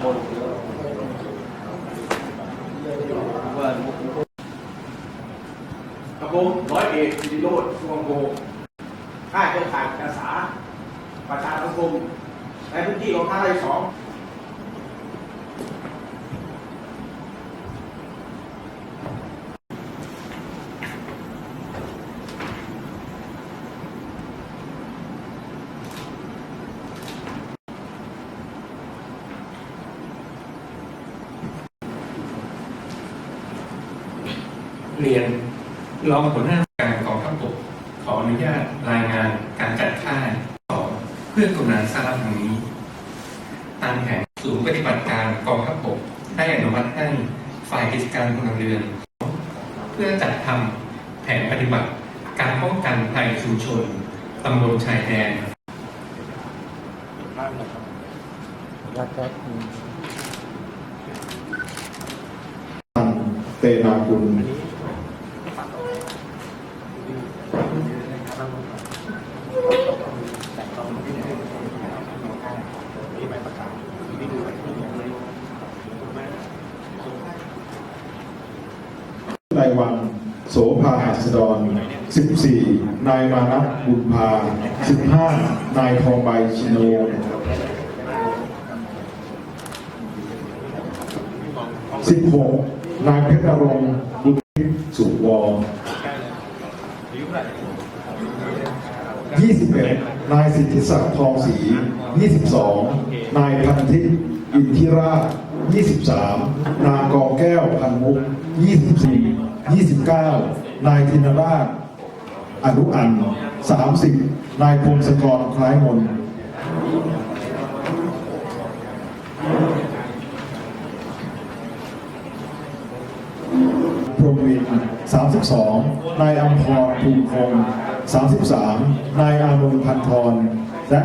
กระผมร้อยเอกสิโรจน์สุวงโกค่ายเครือข่ายภาษาประชาสังคมในพื้นที่ของท่าไรสอง เรียนรองหัวหน้าการกองทัพบกขออนุญาตรายงานการจัดค่ายสองเพื่อกรุณาทราบดังนี้ ตามแผนศูนย์ปฏิบัติการกองทัพบกได้อนุมัติให้ฝ่ายกิจการพลเรือน เพื่อจัดทำแผนปฏิบัติการป้องกันภัยชุมชนตำบลชายแดนท่านเตนาคุณ นายวันโสภาหัสดร 14 นายมานัทบุญพา 15 นายทองใบชิโน16นายเพชรนรงค์บุญทิพย์สุวร21นายสิทธิศักดิ์ทองศรี22นายพันทิพย์อินทิราช23นางกองแก้วพันมุก24 29 นายธินราช อนุอัน 30 นายพงศกรคล้ายมนพรมวิน 32 นายอัมพรภูมิคง 33 นายอานนท์พันธรและ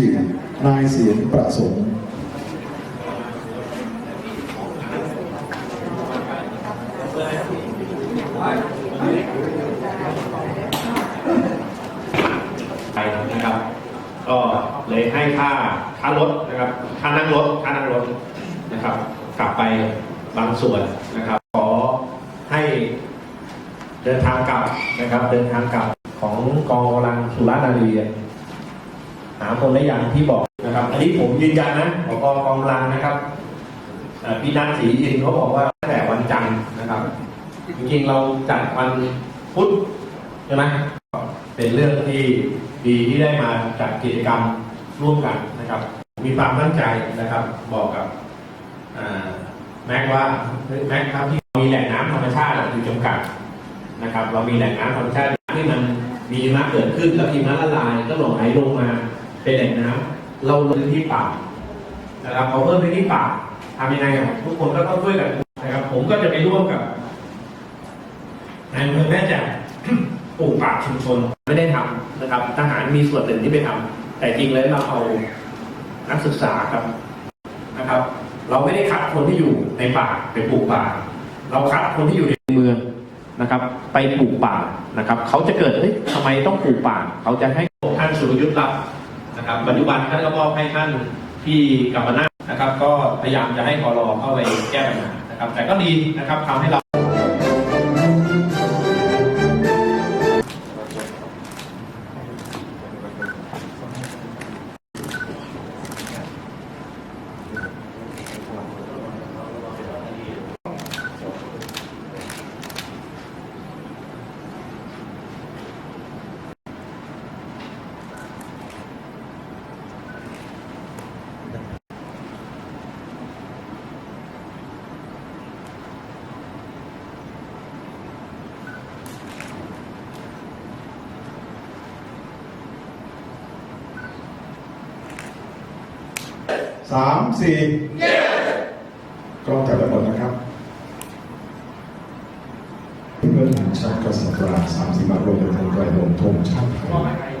34 นายเสียนประสงค์ ไป นะครับ ก็เลยให้ค่าค่ารถนะครับ ค่านั่งรถค่านั่งรถนะครับ กลับไปบางส่วนนะครับ ขอให้เดินทางกลับนะครับ เดินทางกลับของกองกำลังสุรานารีหาคนได้อย่างที่บอกนะครับ อันนี้ผมยืนยันนะของกองกองกำลังนะครับพี่นัทศรีอินเขาบอกว่าตั้งแต่วันจันทร์นะครับ จริงๆเราจัดวันพุธใช่ไหม เป็นเรื่องที่ดีที่ได้มาจัดกิจกรรมร่วมกันนะครับ มีความมั่นใจนะครับ บอกกับแม็กว่าแม็กครับที่มีแหล่งน้ำธรรมชาติอยู่จำกัดนะครับ เรามีแหล่งน้ำธรรมชาติที่มันมีหิมะเกิดขึ้นแล้วหิมะละลายก็หล่นไหลลงมาเป็นแหล่งน้ำเราลงพื้นที่ป่านะครับเอาเพิ่มพื้นที่ป่าทำยังไงอะทุกคนก็ต้องช่วยกันนะครับ ผมก็จะไปร่วมกับนอำเภอแม่แจ่ม ปลูกป่าชุมชนไม่ได้ทำนะครับ ทหารมีส่วนหนึ่งที่ไปทำแต่จริงแล้วเราเอานักศึกษาครับนะครับ เราไม่ได้คัดคนที่อยู่ในป่าไปปลูกป่า เราคัดคนที่อยู่ในเมืองนะครับ ไปปลูกป่านะครับ เขาจะเกิดเฮ้ยทำไมต้องปลูกป่า เขาจะให้ท่านสุรยุทธ์รับนะครับ ปัจจุบันท่านก็มอบให้ท่านที่กัมปนานะครับ ก็พยายามจะให้กรอเข้าไปแก้ปัญหานะครับ แต่ก็ดีนะครับทำให้เรา สามสี่กล้องจับได้หมดนะครับเพื่อถึงชาติกษัตริย์สามสิบมาโรงเป็นไตรรงธงชาติไทย